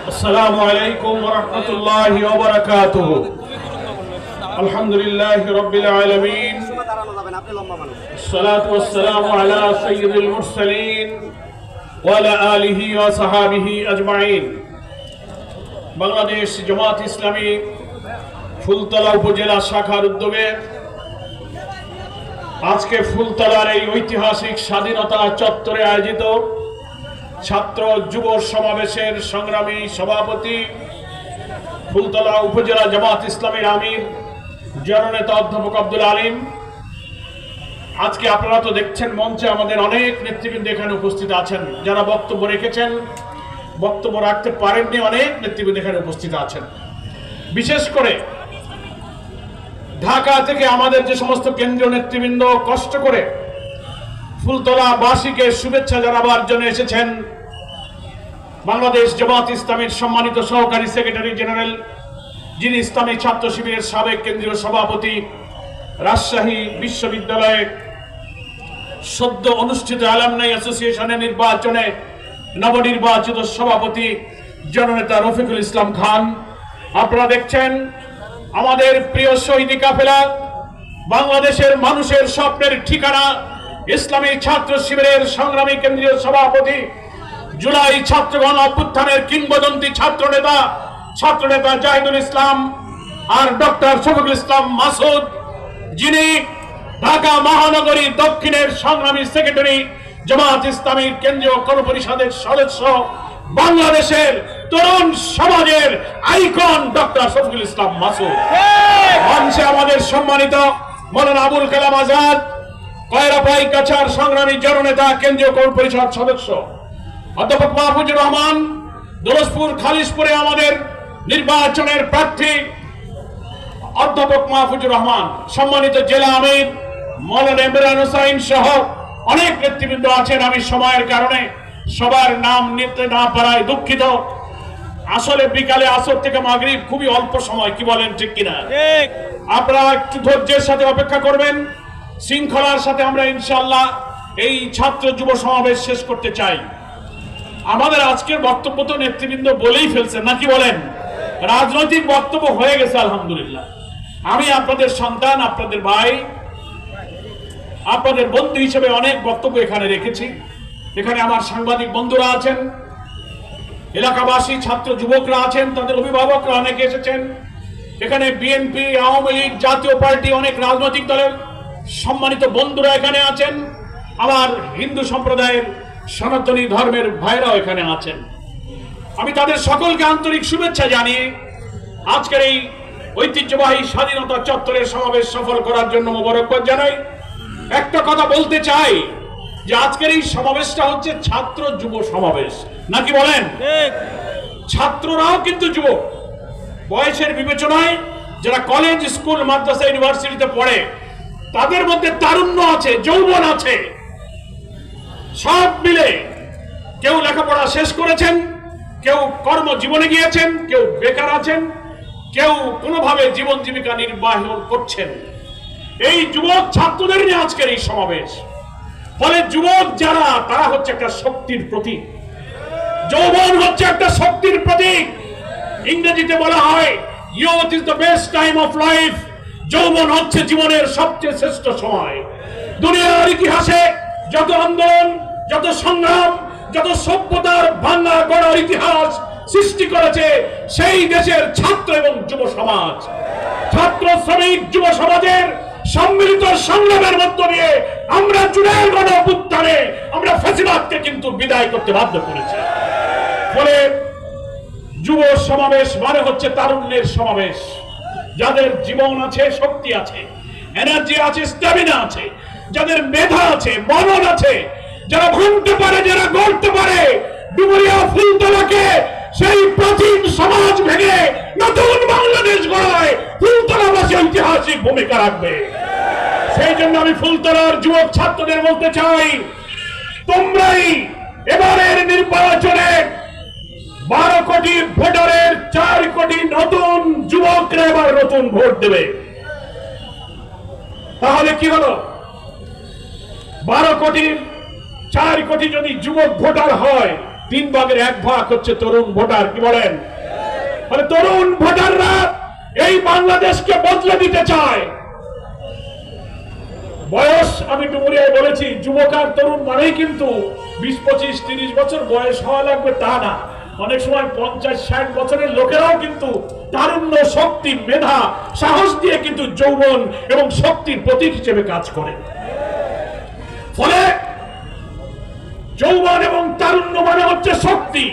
السلام عليكم ورحمة الله وبركاته الحمد لله رب العالمين দাঁড়ানো যাবে না আপনি লম্বা মানুষ الصلاة والسلام على سيد المرسلين وعلى آله وصحابه أجمعين বাংলাদেশ জামাত ইসলামী ফুলতলা উপজেলা শাখার উদ্যোগে আজকে ফুলতলার এই ঐতিহাসিক স্বাধীনতা চত্বরে আয়োজিত ছাত্র যুব সমাবেশের সংগ্রামী সভাপতি ফুলতলা উপজেলা জামাত ইসলামীর আমির, জননেতা অধ্যাপক আব্দুল আলিম। আজকে আপনারা তো দেখছেন মঞ্চে আমাদের অনেক নেতৃবৃন্দ এখানে উপস্থিত আছেন, যারা বক্তব্য রেখেছেন। বক্তব্য রাখতে পারেননি, অনেক নেতৃবৃন্দ এখানে উপস্থিত আছেন। বিশেষ করে ঢাকা থেকে আমাদের যে সমস্ত কেন্দ্রীয় নেতৃবৃন্দ কষ্ট করে ফুলতলা বাসীকে শুভেচ্ছা জানাবার জন্য এসেছেন বাংলাদেশ জামাত ইসলামের সম্মানিত সহকারী সেক্রেটারি জেনারেল, যিনি ইসলামী ছাত্র শিবিরের সাবেক কেন্দ্রীয় সভাপতি, রাজশাহী বিশ্ববিদ্যালয়ে সদ্য অনুষ্ঠিত অ্যালামনাই অ্যাসোসিয়েশনের নির্বাচনে নবনির্বাচিত সভাপতি জননেতা রফিকুল ইসলাম খান। আপনারা দেখছেন আমাদের প্রিয় শহীদি কাফেলা, বাংলাদেশের মানুষের স্বপ্নের ঠিকানা, ইসলামী ছাত্র শিবিরের সংগ্রামী কেন্দ্রীয় সভাপতি জুলাই ছাত্রগণ অভ্যুত্থানের কিংবদন্তি ছাত্র নেতা ছাত্র নেতা জাহিদুল ইসলাম আর ডক্টর শফিকুল ইসলাম মাসুদ, যিনি ঢাকা মহানগরী দক্ষিণের সংগ্রামী সেক্রেটারি জামাত ইসলামীর কেন্দ্রীয় কর্মপরিষদের সদস্য, বাংলাদেশের তরুণ সমাজের আইকন ডক্টর শফিকুল ইসলাম মাসুদ। মঞ্চে আমাদের সম্মানিত মৌলানা আবুল কালাম আজাদ, কয়রাপাই কাছার সংগ্রামী জননেতা, কেন্দ্রীয় কর্মপরিষদ সদস্য। অধ্যাপক মাহফুজুর রহমান দোলসপুর খালিশপুরে আমাদের নির্বাচনের প্রার্থী অধ্যাপক মাহফুজুর রহমান সম্মানিত জেলা আমির মৌলানা ইমরান হোসাইন সহ অনেক নেতৃবৃন্দ আছেন। আমি সময়ের কারণে সবার নাম নিতে না পারায় দুঃখিত। আসলে বিকালে আসর থেকে মাগরিব খুবই অল্প সময় কি বলেন ঠিক কিনা? আপনারা একটু ধৈর্যের সাথে অপেক্ষা করবেন। শৃঙ্খলার সাথে আমরা ইনশাল্লাহ এই ছাত্র যুব সমাবেশ শেষ করতে চাই। আমাদের আজকের বক্তব্য তো নেতৃবৃন্দ বলেই ফেলছেন নাকি বলেন? রাজনৈতিক বক্তব্য হয়ে গেছে, আলহামদুলিল্লাহ। আমি আপনাদের সন্তান, আপনাদের ভাই, আপনাদের বন্ধু হিসেবে অনেক বক্তব্য এখানে রেখেছি। এখানে আমার সাংবাদিক বন্ধুরা আছেন, এলাকাবাসী, ছাত্র যুবকরা আছেন, তাদের অভিভাবকরা অনেকে এসেছেন। এখানে বিএনপি আওয়ামী লীগ, জাতীয় পার্টি, অনেক রাজনৈতিক দলের সম্মানিত বন্ধুরা এখানে আছেন। আমার হিন্দু সম্প্রদায়ের সনাতনী ধর্মের ভাইরাও এখানে আছেন। আমি তাদের সকলকে আন্তরিক শুভেচ্ছা জানিয়ে আজকের এই ঐতিহ্যবাহী স্বাধীনতা চত্বরের সমাবেশ সফল করার জন্য মোবারকবাদ জানাই। একটা কথা বলতে চাই যে আজকের এই সমাবেশটা হচ্ছে ছাত্র যুব সমাবেশ। নাকি বলেন? ছাত্ররাও কিন্তু যুবক বয়সের বিবেচনায় যারা কলেজ স্কুল মাদ্রাসা ইউনিভার্সিটিতে পড়ে তাদের মধ্যে তারুণ্য আছে যৌবন আছে। সব মিলে কেউ লেখাপড়া শেষ করেছেন, কেউ কর্মজীবনে গিয়েছেন, কেউ বেকার আছেন, কেউ কোনোভাবে জীবন জীবিকা নির্বাহ করছেন। এই যুবক ছাত্রদের নিয়ে আজকের এই সমাবেশ। ফলে যুবক যারা, তারা হচ্ছে একটা শক্তির প্রতীক। যৌবন হচ্ছে একটা শক্তির প্রতীক। ইংরেজিতে বলা হয় youth is the best time of life যৌবন হচ্ছে জীবনের সবচেয়ে শ্রেষ্ঠ সময়। দুনিয়ার ইতিহাসে যত আন্দোলন, যত সংগ্রাম, যত সভ্যতার ভাঙ্গা গড়ার ইতিহাস সৃষ্টি করেছে সেই দেশের ছাত্র এবং যুব সমাজ। ছাত্র, শ্রমিক, যুব সমাজের সম্মিলিত সংগ্রামের মধ্য দিয়ে আমরা চুড়াই গণ অভ্যুত্থানে আমরা ফেসিবাদকে কিন্তু বিদায় করতে বাধ্য করেছি। ফলে যুব সমাবেশ মানে হচ্ছে তারুণ্যের সমাবেশ। যাদের জীবন আছে, শক্তি আছে এনার্জি আছে স্ট্যামিনা আছে যাদের মেধা আছে, মনন আছে, যারা ভাঙতে পারে, যারা গড়তে পারে ডুবুরিয়া ফুলতলাকে সেই প্রাচীন সমাজ ভেঙে নতুন বাংলাদেশ গড়ায় ফুলতলাবাসী ঐতিহাসিক ভূমিকা রাখবে। সেই জন্য আমি ফুলতলার যুবক ছাত্রদের বলতে চাই, তোমরাই এবারের নির্বাচনে বারো কোটি ভোটারের চার কোটি নতুন যুবকরা এবার নতুন ভোট দেবে। তাহলে কি হলো? বারো কোটি, চার কোটি যদি যুবক ভোটার হয়, তিন ভাগের এক ভাগ হচ্ছে তরুণ ভোটার, কি বলেন? মানে তরুণ ভোটাররা এই বাংলাদেশকে বদলে দিতে চায়। বয়স, আমি ডুমুরিয়ায় বলেছি, যুবক আর তরুণ মানেই কিন্তু বিশ, পঁচিশ, তিরিশ বছর বয়স হওয়া লাগবে তা না। অনেক সময় পঞ্চাশ, ষাট বছরের লোকেরাও কিন্তু তারুণ্য, শক্তি, মেধা, সাহস দিয়ে কিন্তু যৌবন এবং শক্তির প্রতীক হিসেবে কাজ করে। ফলে যৌবন এবং তারুণ্য মানে হচ্ছে শক্তি।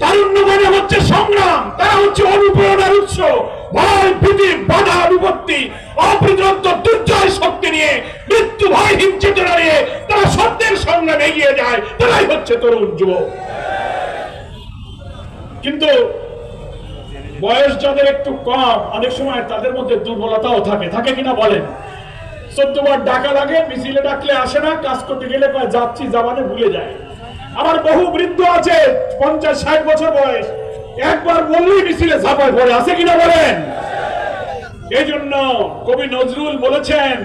তারুণ্য মানে হচ্ছে সংগ্রাম। তারা হচ্ছে অনুপ্রেরণার উৎস। ভয়, ভীতি, বাধা, বিপত্তি, অপ্রতিরোধ, দুর্জয় শক্তি নিয়ে মৃত্যু ভয়হীন চেতনা নিয়ে তারা সত্যের সংগ্রামে এগিয়ে যায়। তারাই হচ্ছে তরুণ যুবক। কিন্তু বয়স যাদের একটু কম, অনেক সময় তাদের মধ্যে দুর্বলতাও থাকে। থাকে কিনা বলেন? চোদ্দবার ডাকা লাগে, মিছিলে ডাকলে আসে না, কাজ করতে গেলে যাচ্ছি জামানে ভুলে যায়। আমার বহু বৃদ্ধ আছে, পঞ্চাশ, ষাট বছর বয়স। একবার বললেই মিছিলে ঝাঁপায় পড়ে, আছে কিনা বলেন? এই জন্য কবি নজরুল বলেছেন,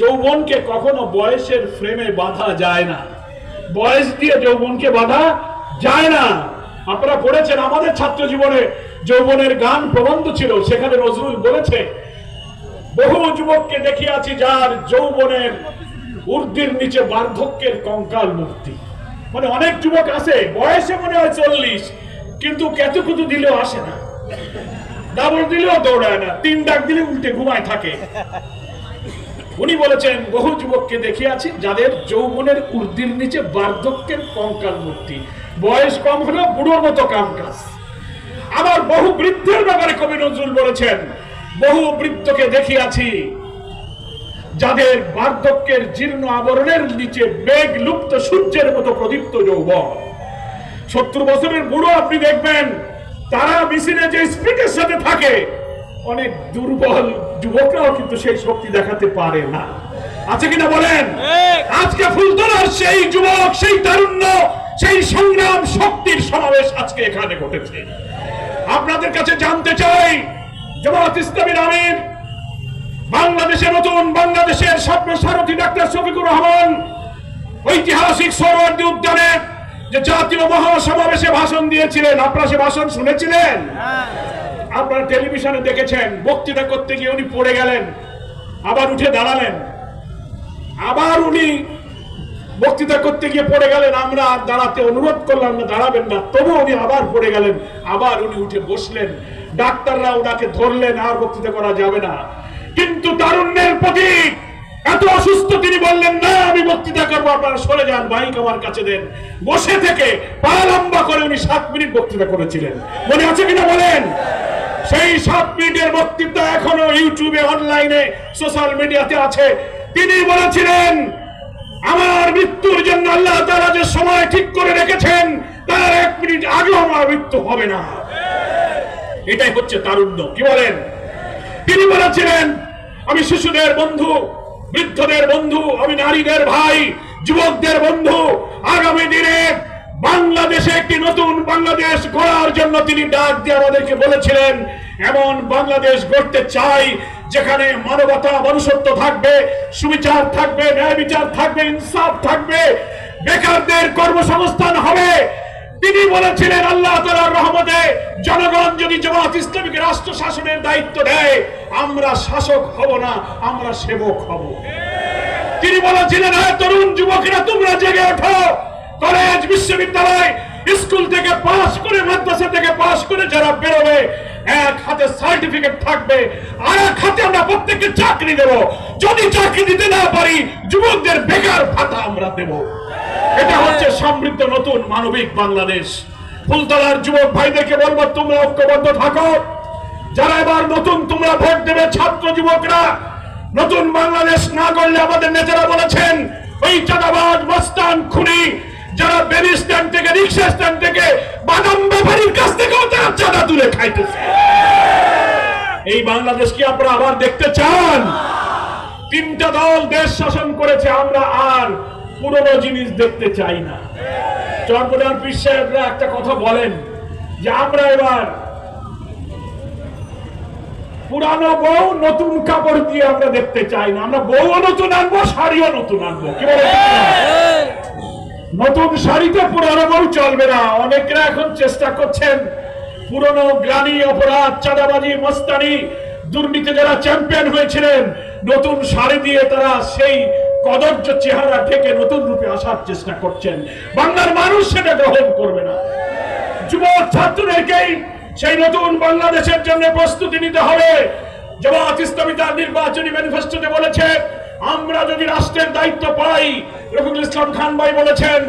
যৌবনকে কখনো বয়সের ফ্রেমে বাঁধা যায় না। বয়স দিয়ে যৌবনকে বাঁধা যায় না। আপনারা পড়েছেন আমাদের ছাত্র জীবনে, যৌবনের গান প্রবন্ধ ছিল, সেখানে নজরুল বলেছে বহু যুবককে দেখিয়াছি যার যৌবনের ঊর্ধ্বের নিচে বার্ধক্যের কঙ্কাল মূর্তি। মানে অনেক যুবক আছে, বয়সে মনে হয় চল্লিশ, কিন্তু কেতুকুতু দিলেও আসে না। ডাবল দিলেও দৌড়ায় না, তিন ডাক দিলে উল্টে ঘুমায় থাকে। উনি বলেছেন, বহু যুবককে দেখিয়াছি যাদের যৌবনের ঊর্ধ্বের নিচে বার্ধক্যের কঙ্কাল মূর্তি। বয়স কম হলেও বুড়োর মতো কাম কাজ। আবার বহু বৃদ্ধের ব্যাপারে কবি নজরুল বলেছেন বহু বৃত্তকে দেখিয়াছি যাদের বার্ধক্যের জীর্ণ আবরণের নিচে বেগ লুপ্ত সূর্যের মতো প্রদীপ্ত যৌবন। সত্তর বছরের বুড়ো আপনি দেখবেন তারা মিছিলে যে স্পিডের সাথে থাকে অনেক দুর্বল যুবকরাও কিন্তু সেই শক্তি দেখাতে পারে না। আছে কিনা বলেন? আজকে ফুলতলার সেই যুবক সেই তারুণ্য সেই সংগ্রাম শক্তির সমাবেশ আজকে এখানে ঘটেছে। আপনাদের কাছে জানতে চাই জামাত ইসলামীর আমির বাংলাদেশের নতুন বাংলাদেশের স্বপ্ন সারথী ডাক্তার শফিকুর রহমান ঐতিহাসিক সরোয়ার্দী উদ্যানে যে জাতীয় মহাসমাবেশে ভাষণ দিয়েছিলেন আপনারা সে ভাষণ শুনেছিলেন? আপনারা টেলিভিশনে দেখেছেন বক্তৃতা করতে গিয়ে উনি পড়ে গেলেন আবার উঠে দাঁড়ালেন। আবার উনি বক্তৃতা করতে গিয়ে পড়ে গেলেন আমরা আর দাঁড়াতে অনুরোধ করলাম না দাঁড়াবেন না তবু উনি আবার পড়ে গেলেন আবার উনি উঠে বসলেন। ডাক্তাররা ওনাকে ধরলেন, আর বক্তৃতা করা যাবে না। কিন্তু তারুণ্যের প্রতীক, এত অসুস্থ তিনি বললেন, না, আমি বক্তৃতা করব, আপনারা সরে যান, বাইক আমার কাছে দেন। বসে থেকে পা লম্বা করে উনি সাত মিনিট বক্তৃতা করেছিলেন। মনে আছে কিনা বলেন? সেই সাত মিনিটের বক্তৃতা এখনও ইউটিউবে, অনলাইনে, সোশ্যাল মিডিয়াতে আছে। তিনি বলেছিলেন, আমার মৃত্যুর জন্য আল্লাহ তারা যে সময় ঠিক করে রেখেছেন, তার এক মিনিট আগেও আমার মৃত্যু হবে না। এটাই হচ্ছে তারুণ্য। কি বলেন? তিনি বলেছিলেন, আমি শিশুদের বন্ধু, বৃদ্ধদের বন্ধু, আমি নারীদের ভাই, যুবকদের বন্ধু। আগামী দিনে বাংলাদেশে একটি নতুন বাংলাদেশ গড়ার জন্য তিনি ডাক দিয়ে আমাদেরকে বলেছিলেন, এমন বাংলাদেশ গড়তে চাই, যেখানে মানবতা, মনুষ্যত্ব থাকবে, সুবিচার থাকবে, ন্যায় বিচার থাকবে, ইনসাফ থাকবে, বেকারদের কর্মসংস্থান হবে। তিনি বলেছিলেন, আল্লাহ তালার রহমতে জনগণ যদি জামাত ইসলামীকে রাষ্ট্র শাসনের দায়িত্ব দেয়, আমরা শাসক হব না, আমরা সেবক হব। তিনি বলেছিলেন হ্যাঁ তরুণ যুবকেরা, তোমরা জেগে ওঠো। কলেজ, বিশ্ববিদ্যালয়, স্কুল থেকে পাশ করে, মাদ্রাসা থেকে পাশ করে যারা বেরোবে, এক হাতে সার্টিফিকেট থাকবে, আর এক হাতে আমরা প্রত্যেককে চাকরি দেব। যদি চাকরি দিতে না পারি, যুবকদের বেকার ভাতা আমরা দেব। এটা হচ্ছে সমৃদ্ধ নতুন মানবিক বাংলাদেশ। ফুলতলার যুবক ভাইদেরকে বলব, তোমরা ঐক্যবদ্ধ থাকো। যারা এবার নতুন তোমরা ভোট দেবে ছাত্র যুবকরা। নতুন বাংলাদেশ না করলে আমাদের নেতারা বলেছেন, ওই চাঁদাবাজ মস্তান খুনি যারা বেবি স্ট্যান্ড থেকে, রিক্সা স্ট্যান্ড থেকে, বাদাম ব্যাপারীর কাছ থেকেও তারা চাঁদা তুলে খাইতেছে। এই বাংলাদেশ কি আপনারা আবার দেখতে চান? তিনটা দল দেশ শাসন করেছে, আমরা আর পুরনো জিনিস দেখতে চাই না। চরপদার সাহেবরা একটা কথা বলেন যে আমরা এবার পুরানো বউ নতুন কাপড় দিয়ে আমরা দেখতে চাই না। আমরা বউও নতুন আনব, শাড়িও নতুন আনব। নতুন শাড়িতে পুরানো বউ চলবে না। অনেকরা এখন চেষ্টা করছেন পুরনো গ্লানি, অপরাধ, চাঁদাবাজি, মস্তানি, দুর্নীতি যারা চ্যাম্পিয়ন হয়েছিলেন, নতুন শাড়ি দিয়ে তারা সেই কদর্য চেহারা থেকে নতুন রূপে আসার চেষ্টা করছেন। বাংলার মানুষ সেটা গ্রহণ করবে না। যুব ছাত্রদেরকেই সেই নতুন বাংলাদেশের জন্য প্রস্তুতি নিতে হবে। ইসলামী তার নির্বাচনী ম্যানিফেস্টোতে বলেছে, আমরা যদি রাষ্ট্রের দায়িত্ব পাই, রফিকুল ইসলাম খান ভাই বলেছেন,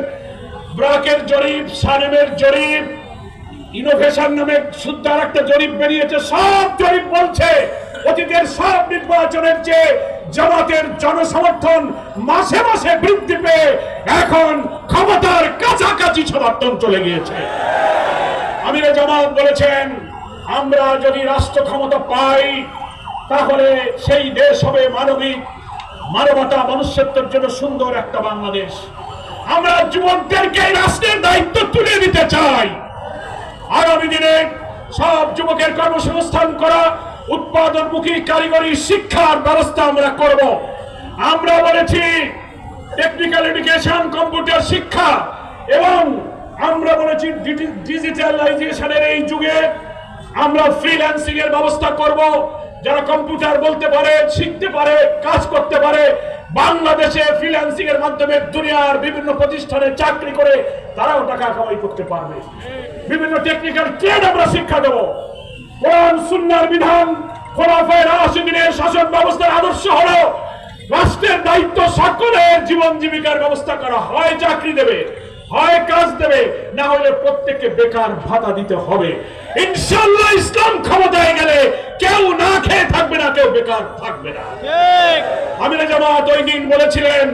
ব্রাকের জরিপ, সানেমের জরিপ, ইনোভেশন নামে শুদ্ধ আর একটা জরিপ বেরিয়েছে। সব জরিপ বলছে, অতীতের সব নির্বাচনের যে জামাতের জনসমর্থন মাসে মাসে বৃদ্ধি পেয়ে এখন ক্ষমতার কাছাকাছি সমর্থন চলে গিয়েছে। আমির জামাত বলেছেন, আমরা যদি রাষ্ট্র ক্ষমতা পাই, তাহলে সেই দেশ হবে মানবিক, মানবতা মনুষ্যত্বের জন্য সুন্দর একটা বাংলাদেশ। আমরা যুবকদেরকে রাষ্ট্রের দায়িত্ব তুলে দিতে চাই। আগামী দিনে সব যুবকের কর্মসংস্থান করা উৎপাদনমুখী কারিগরি শিক্ষার ব্যবস্থা আমরা করব। আমরা বলেছি টেকনিক্যাল এডুকেশন কম্পিউটার শিক্ষা, এবং আমরা বলেছি ডিজিটালাইজেশনের এই যুগে আমরা ফ্রিল্যান্সিং এর ব্যবস্থা করব। যারা কম্পিউটার বলতে পারে, শিখতে পারে, কাজ করতে পারে, বাংলাদেশে ফ্রিল্যান্সিং এর মাধ্যমে দুনিয়ার বিভিন্ন প্রতিষ্ঠানে চাকরি করে তারাও টাকা কামাই করতে পারবে। বিভিন্ন টেকনিক্যাল ট্রেড আমরা শিক্ষা দেব। কোরআন সুন্নার বিধান খোলাফায় রাশিদিনের শাসন ব্যবস্থার আদর্শ হলো রাষ্ট্রের দায়িত্ব সকলের জীবন জীবিকার ব্যবস্থা করা হয় চাকরি দেবে হয় কাজ দেবে না হলে প্রত্যেককে বেকার ভাতা দিতে হবে। ইনশাল্লাহ ইসলাম ক্ষমতায় গেলে কেউ না খেয়ে থাকবে না কেউ বেকার থাকবে না। আমির জামাত ওই দিন বলেছিলেন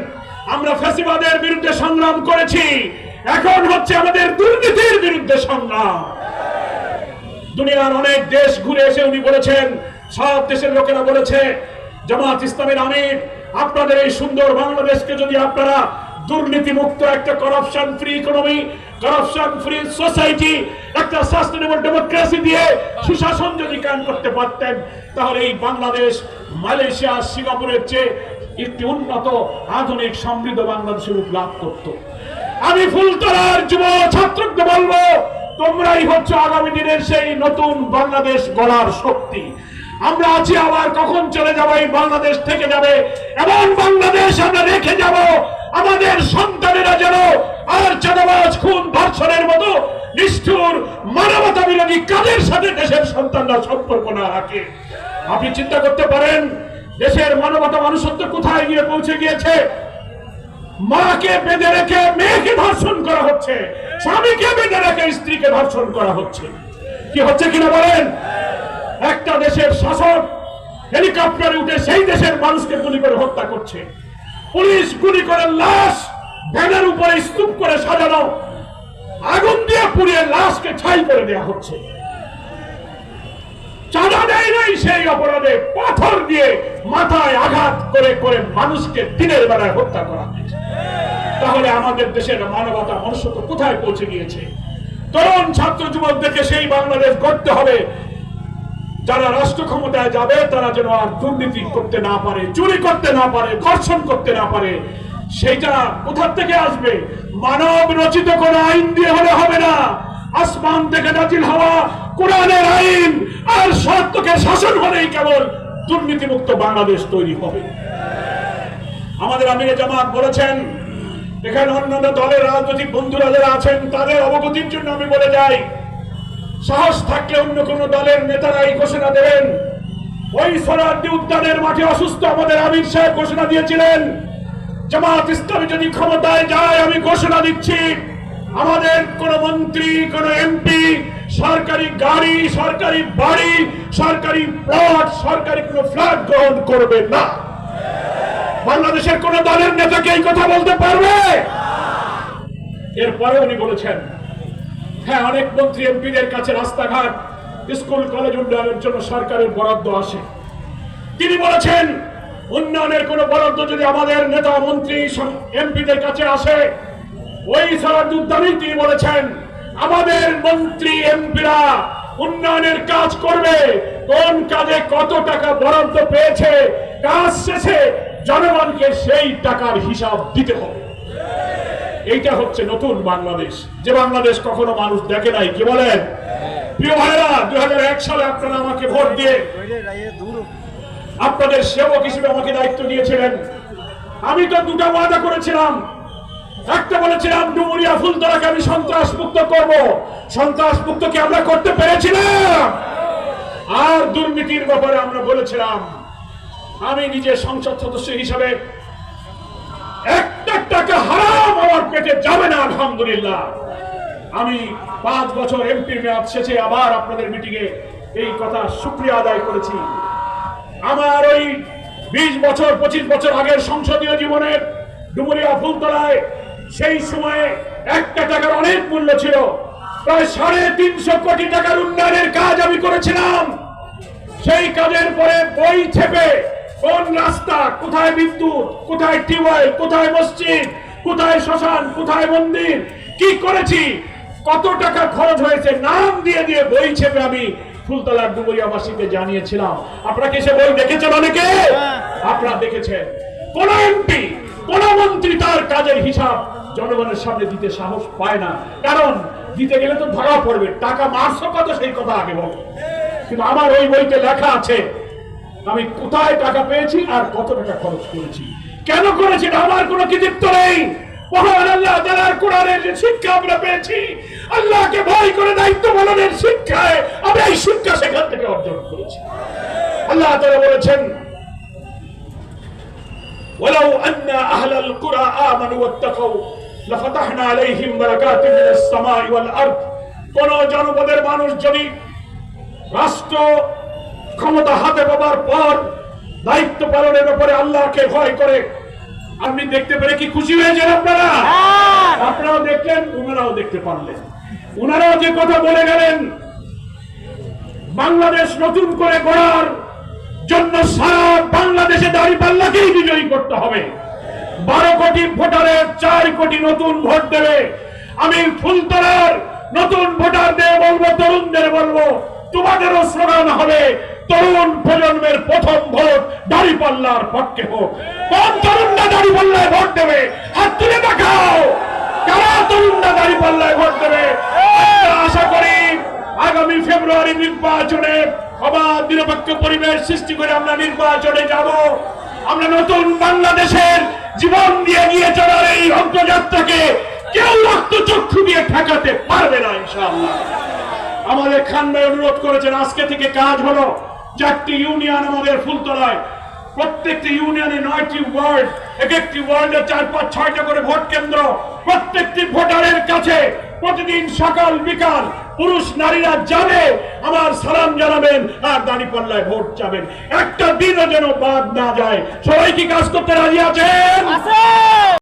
আমরা ফ্যাসিবাদের বিরুদ্ধে সংগ্রাম করেছি এখন হচ্ছে আমাদের দুর্নীতির বিরুদ্ধে সংগ্রাম। দুনিয়ার অনেক দেশ ঘুরে এসে উনি বলেছেন, সব দেশের লোকেরা বলেছে, জামাত ইসলামের আমির, আপনাদের এই সুন্দর বাংলাদেশকে যদি আপনারা দুর্নীতি মুক্ত একটা corruption free economy corruption free society একটা সাস্টেনেবল ডেমোক্রেসি দিয়ে সুশাসন যদি কায়েম করতে পারতেন, তাহলে এই বাংলাদেশ মালয়েশিয়া, সিঙ্গাপুরের চেয়ে একটি উন্নত আধুনিক সমৃদ্ধ বাংলাদেশের রূপ লাভ করত। আমি ফুলতলার যুব ছাত্রকে বলব তোমরাই হচ্ছে আগামী দিনের সেই নতুন বাংলাদেশ গড়ার শক্তি। আমরা আছি আবার কখন চলে যাব? এই বাংলাদেশ থেকে যাবে। এমন বাংলাদেশ আমরা রেখে যাব, আমাদের সন্তানেরা যেন আর চাঁদাবাজ, খুন, ধর্ষণের মতো নিষ্ঠুর, মানবতা বিরোধী কাদের সাথে দেশের সন্তানরা সম্পর্ক না রাখে। আপনি চিন্তা করতে পারেন, দেশের মানবতা মানুষত্ব কোথায় গিয়ে পৌঁছে গিয়েছে? মাকে বেঁধে রেখে মেয়েকে ধর্ষণ করা হচ্ছে, স্বামীকে বেঁধে রেখে স্ত্রীকে ধর্ষণ করা হচ্ছে। কি হচ্ছে কিনা বলেন? একটা দেশের শাসক হেলিকপ্টারে উঠে সেই দেশের মানুষকে গুলি করে হত্যা করছে। পুলিশ গুলি করে লাশ ভ্যানের উপরে স্তূপ করে সাজানো, আগুন দিয়ে পুড়িয়ে লাশকে ছাই করে দেওয়া হচ্ছে। চাঁদা দেয় নাই সেই অপরাধে পাথর দিয়ে মাথায় আঘাত করে করে মানুষকে দিনের বেলায় হত্যা করা তাহলে আমাদের দেশের মানবতা মনুষ্যত্ব কোথায় পৌঁছে গিয়েছে? তরুণ ছাত্র যুবকদেরকে সেই বাংলাদেশ গড়তে হবে। যারা রাষ্ট্র ক্ষমতায় যাবে, তারা যেন আর দুর্নীতি করতে না পারে, চুরি করতে না পারে, ধর্ষণ করতে না পারে, সেইটা কোথা থেকে আসবে? মানব রচিত কোন আইন দিয়ে হলে হবে না। আসমান থেকে নাজিল হওয়া কোরআনের আইন আর সত্যকে শাসন হলেই কেবল দুর্নীতিমুক্ত বাংলাদেশ তৈরি হবে। আমাদের আমিরে জামাত বলেছেন, এখানে অন্যান্য দলের রাজনৈতিক বন্ধুরা যারা আছেন, তাদের অবগতির জন্য আমি বলে যাই, সাহস থাকলে অন্য কোন দলের নেতারা এই ঘোষণা দেবেন। ওই সরার্দি উদ্যানের মাঠে অসুস্থ আমাদের আমির সাহেব ঘোষণা দিয়েছিলেন, জামাত ইসলামী যদি ক্ষমতায় যায়, আমি ঘোষণা দিচ্ছি, আমাদের কোন মন্ত্রী, কোন এমপি সরকারি গাড়ি, সরকারি বাড়ি, সরকারি প্লট, সরকারি কোন ফ্ল্যাট গ্রহণ করবে না। বাংলাদেশের কোন দলের নেতাকে এই কথা বলতে পারবে? এরপরে উনি বলেছেন হ্যাঁ অনেক মন্ত্রী এমপিদের কাছে রাস্তাঘাট, স্কুল, কলেজ উন্নয়নের জন্য সরকারের বরাদ্দ আসে। তিনি বলেছেন, উন্নয়নের কোন বরাদ্দ যদি আমাদের নেতা, মন্ত্রী এমপিদের কাছে আসে, ওই সরার উদ্যানেই তিনি বলেছেন আমাদের মন্ত্রী এমপিরা উন্নয়নের কাজ করবে। কোন কাজে কত টাকা বরাদ্দ পেয়েছে, কাজ শেষে জনগণকে সেই টাকার হিসাব দিতে হবে। এইটা হচ্ছে নতুন বাংলাদেশ। যে বাংলাদেশ কখনো মানুষ দেখে নাই, কি বলেন? প্রিয় ভাইরা দুই হাজার এক সালে আপনারা আমাকে ভোট দিয়ে আপনাদের সেবক হিসেবে আমাকে দায়িত্ব দিয়েছিলেন। আমি তো দুটা ওয়াদা করেছিলাম। একটা বলেছিলাম, ডুমুরিয়া ফুলতলাকে আমি সন্ত্রাস মুক্ত করব। সন্ত্রাস মুক্ত কি আমরা করতে পেরেছিলাম। আর দুর্নীতির ব্যাপারে আমরা বলেছিলাম, আমি নিজে সংসদ সদস্য হিসাবে একটা টাকা হারাম আমার পেটে যাবে না, আলহামদুলিল্লাহ। আমি পাঁচ বছর এমপির মেয়াদ শেষে আবার আপনাদের মিটিংয়ে এই কথা শুক্রিয়া আদায় করেছি। আমার ওই বিশ বছর, পঁচিশ বছর আগের সংসদীয় জীবনের ডুমুরিয়া ফুলতলায় সেই সময়ে একটা টাকার অনেক মূল্য ছিল। প্রায় সাড়ে তিনশো কোটি টাকার উন্নয়নের কাজ আমি করেছিলাম। সেই কাজের পরে বই ছেপে কোন রাস্তা কোথায় বিদ্যুৎ কোথায় টিউবওয়েল কোথায় মসজিদ কোথায় শ্মশান কোথায় মন্দির কি করেছি কত টাকা খরচ হয়েছে নাম দিয়ে দিয়ে বই ছেপে আমি ফুলতলার ডুবুরিয়াবাসীকে জানিয়েছিলাম। আপনারা কি সে বই দেখেছেন অনেকে? আপনারা দেখেছেন। কোন এমপি কোন তার কাজের হিসাব জনগণের সামনে দিতে সাহস পায় না। কারণ দিতে গেলে তো ধরা পড়বে। টাকা মারছো কত সেই কথা আগে বলো। কিন্তু আমার ওই বইতে লেখা আছে, আমি কোথায় টাকা পেয়েছি আর কত টাকা খরচ করেছি। কেন করেছি আমার কোনো কৃতিত্ব নেই। আল্লাহ আমরা পেয়েছি, আল্লাহকে ভয় করে দায়িত্ব শিক্ষায় আমরা সেখান থেকে অর্জন করেছি। আল্লাহ বলেছেন ولو أن أهل القرى آمنوا واتقوا لفتحنا عليهم بركات من السماء والأرض কোন জনপদের মানুষ যদি রাষ্ট্র ক্ষমতা হাতে পাবার পর দায়িত্ব পালনের ব্যাপারে আল্লাহকে ভয় করে আপনি দেখতে পেরে কি খুশি হয়েছেন আপনারা আপনারাও দেখলেন ওনারাও দেখতে পারলেন ওনারাও যে কথা বলে গেলেন বাংলাদেশ নতুন করে গড়ার জন্য সারা বাংলাদেশে দাঁড়িয়ে পাল্লাকেই বিজয়ী করতে হবে। বারো কোটি ভোটারের চার কোটি নতুন ভোট দেবে। আমি ফুলতলার নতুন ভোটারদের বলব, তরুণদের বলব, তোমাদেরও স্লোগান হবে, তরুণ প্রজন্মের প্রথম ভোট দাড়ি পাল্লার পক্ষে হোক। কোন তরুণরা দাড়ি পাল্লায় ভোট দেবে? হাত তুলে দেখাও। কারা তরুণরা দাড়ি পাল্লায় ভোট দেবে? আশা করি আগামী ফেব্রুয়ারি নির্বাচনে অবাধ নিরপেক্ষ পরিবেশ সৃষ্টি করে আমরা নির্বাচনে যাব। আমরা নতুন বাংলাদেশের জীবন দিয়ে গিয়ে চলার এই অগ্রযাত্রাকে কেউ রক্ত চক্ষু দিয়ে ঠেকাতে পারবে না, ইনশাআল্লাহ। আমাদের খান ভাই অনুরোধ করেছেন, আজকে থেকে কাজ হলো চারটি ইউনিয়ন আমাদের ফুলতলায়। প্রত্যেকটি ইউনিয়নে নয়টি ওয়ার্ড, এক একটি ওয়ার্ডে চার, পাঁচ, ছয়টা করে ভোট কেন্দ্র। প্রত্যেকটি ভোটারের কাছে প্রতিদিন সকাল বিকাল পুরুষ নারীরা যাবে আমার সালাম জানাবেন, আর দাঁড়ি পাল্লায় ভোট যাবেন একটা দিনও যেন বাদ না যায়। সবাই কি কাজ করতে রাজি আছেন?